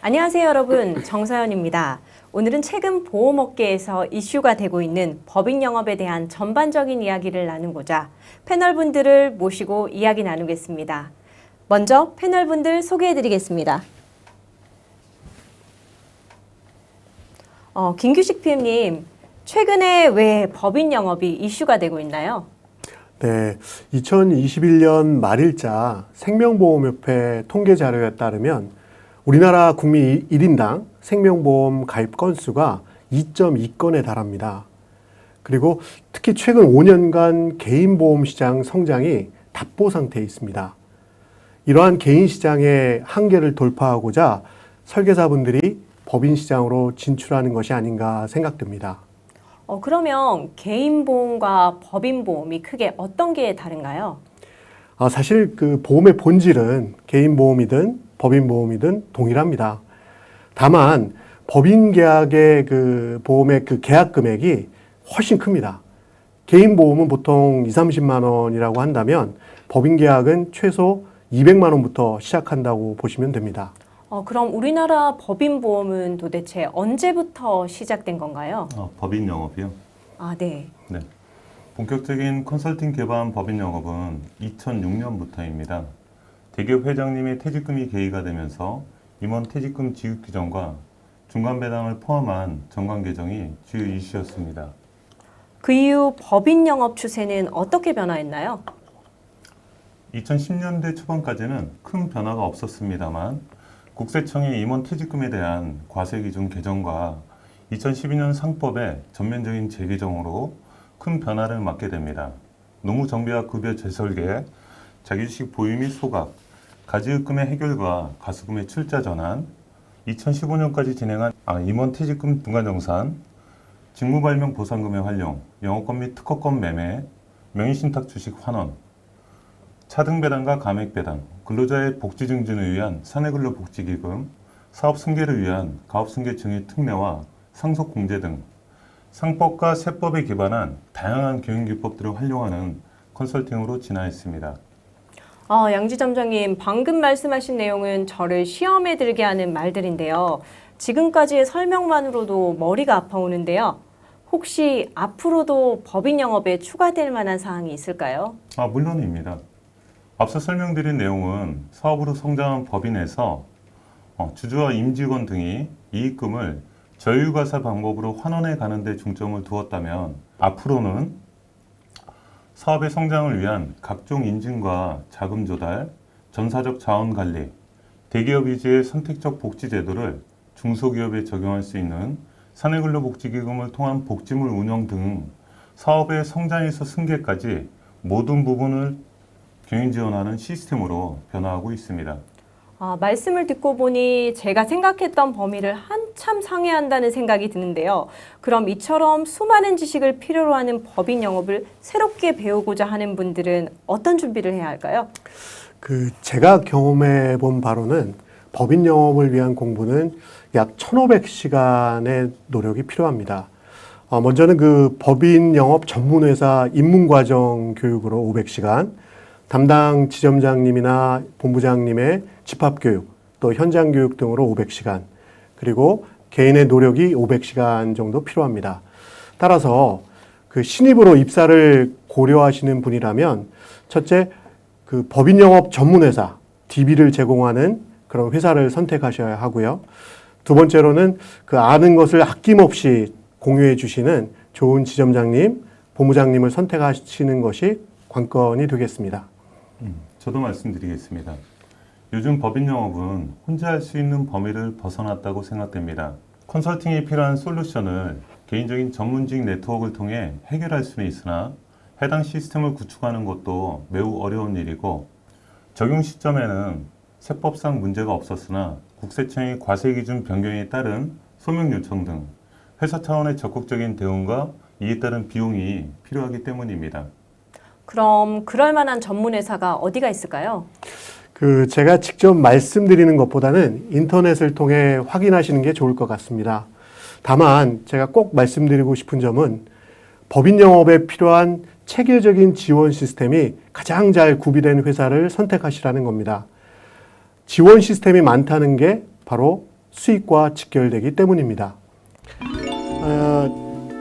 안녕하세요, 여러분. 정서연입니다. 오늘은 최근 보험업계에서 이슈가 되고 있는 법인 영업에 대한 전반적인 이야기를 나누고자 패널분들을 모시고 이야기 나누겠습니다. 먼저 패널분들 소개해-드리겠습니다. 어, 김규식 PM님, 최근에 왜 법인 영업이 이슈가 되고 있나요? 네, 2021년 말일자 생명보험협회 통계 자료에 따르면 우리나라 국민 1인당 생명보험 가입 건수가 2.2건에 달합니다. 그리고 특히 최근 5년간 개인보험 시장 성장이 답보 상태에 있습니다. 이러한 개인 시장의 한계를 돌파하고자 설계사분들이 법인 시장으로 진출하는 것이 아닌가 생각됩니다. 어, 그러면 개인 보험과 법인 보험이 크게 어떤 게 다른가요? 아, 사실 그 보험의 본질은 개인 보험이든 법인 보험이든 동일합니다. 다만 법인 계약의 그 보험의 그 계약 금액이 훨씬 큽니다. 개인 보험은 보통 2, 30만 원이라고 한다면 법인 계약은 최소 200만 원부터 시작한다고 보시면 됩니다. 어, 그럼 우리나라 법인 보험은 도대체 언제부터 시작된 건가요? 어, 법인 영업이요. 아, 네. 네. 본격적인 컨설팅 개발 법인 영업은 2006년부터입니다. 대기업 회장님의 퇴직금이 계기가 되면서 임원 퇴직금 지급 규정과 중간 배당을 포함한 정관 개정이 주요 이슈였습니다. 그 이후 법인 영업 추세는 어떻게 변화했나요? 2010년대 초반까지는 큰 변화가 없었습니다만 국세청의 임원 퇴직금에 대한 과세 기준 개정과 2012년 상법의 전면적인 재개정으로 큰 변화를 맞게 됩니다. 노무 정비와 급여 재설계, 자기주식 보유 및 소각, 가지급금의 해결과 가수금의 출자 전환, 2015년까지 진행한 아, 임원 퇴직금 중간정산, 직무발명 보상금의 활용, 영업권 및 특허권 매매, 명의신탁 주식 환원, 차등 배당과 감액 배당, 근로자의 복지 증진을 위한 사내근로 복지기금, 사업 승계를 위한 가업 승계 증의 특례와 상속 공제 등 상법과 세법에 기반한 다양한 경영 기법들을 활용하는 컨설팅으로 진화했습니다. 아, 양지점장님, 방금 말씀하신 내용은 저를 시험에 들게 하는 말들인데요. 지금까지의 설명만으로도 머리가 아파오는데요. 혹시 앞으로도 법인 영업에 추가될 만한 사항이 있을까요? 아, 물론입니다. 앞서 설명드린 내용은 사업으로 성장한 법인에서 어, 주주와 임직원 등이 이익금을 저유가사 방법으로 환원해 가는 데 중점을 두었다면 앞으로는 사업의 성장을 위한 각종 인증과 자금 조달, 전사적 자원 관리, 대기업 위주의 선택적 복지 제도를 중소기업에 적용할 수 있는 사내근로복지기금을 통한 복지물 운영 등 사업의 성장에서 승계까지 모든 부분을 경영 지원하는 시스템으로 변화하고 있습니다. 아, 말씀을 듣고 보니 제가 생각했던 범위를 한참 상회한다는 생각이 드는데요. 그럼 이처럼 수많은 지식을 필요로 하는 법인 영업을 새롭게 배우고자 하는 분들은 어떤 준비를 해야 할까요? 그 제가 경험해 본 바로는 법인 영업을 위한 공부는 약 1,500시간의 노력이 필요합니다. 어, 먼저는 그 법인 영업 전문회사 입문과정 교육으로 500시간, 담당 지점장님이나 본부장님의 집합교육, 또 현장 교육 등으로 500시간, 그리고 개인의 노력이 500시간 정도 필요합니다. 따라서 그 신입으로 입사를 고려하시는 분이라면 첫째 그 법인 영업 전문 회사 DB를 제공하는 그런 회사를 선택하셔야 하고요. 두 번째로는 그 아는 것을 아낌없이 공유해 주시는 좋은 지점장님, 본부장님을 선택하시는 것이 관건이 되겠습니다. 저도 말씀드리겠습니다. 요즘 법인 영업은 혼자 할 수 있는 범위를 벗어났다고 생각됩니다. 컨설팅이 필요한 솔루션을 개인적인 전문직 네트워크를 통해 해결할 수는 있으나 해당 시스템을 구축하는 것도 매우 어려운 일이고 적용 시점에는 세법상 문제가 없었으나 국세청의 과세 기준 변경에 따른 소명 요청 등 회사 차원의 적극적인 대응과 이에 따른 비용이 필요하기 때문입니다. 그럼 그럴 만한 전문 회사가 어디가 있을까요? 그 제가 직접 말씀드리는 것보다는 인터넷을 통해 확인하시는 게 좋을 것 같습니다. 다만 제가 꼭 말씀드리고 싶은 점은 법인 영업에 필요한 체계적인 지원 시스템이 가장 잘 구비된 회사를 선택하시라는 겁니다. 지원 시스템이 많다는 게 바로 수익과 직결되기 때문입니다. 아,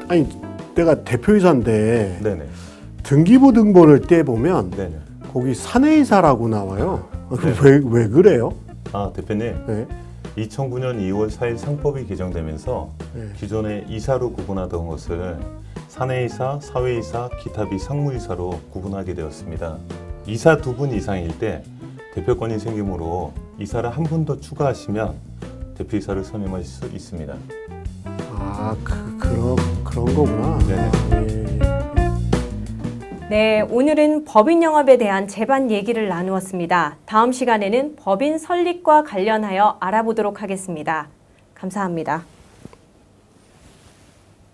아니 내가 대표이사인데 네네. 등기부 등본을 떼보면 네네. 거기 사내이사라고 나와요. 네. 왜, 왜 그래요? 아 대표님, 네. 2009년 2월 4일 상법이 개정되면서 네. 기존에 이사로 구분하던 것을 사내이사, 사회이사, 기타비 상무이사로 구분하게 되었습니다. 이사 두 분 이상일 때 대표권이 생기므로 이사를 한 분 더 추가하시면 대표이사를 선임할 수 있습니다. 아, 그, 그런, 그런 거구나. 네네. 예. 네, 오늘은 법인 영업에 대한 제반 얘기를 나누었습니다. 다음 시간에는 법인 설립과 관련하여 알아보도록 하겠습니다. 감사합니다.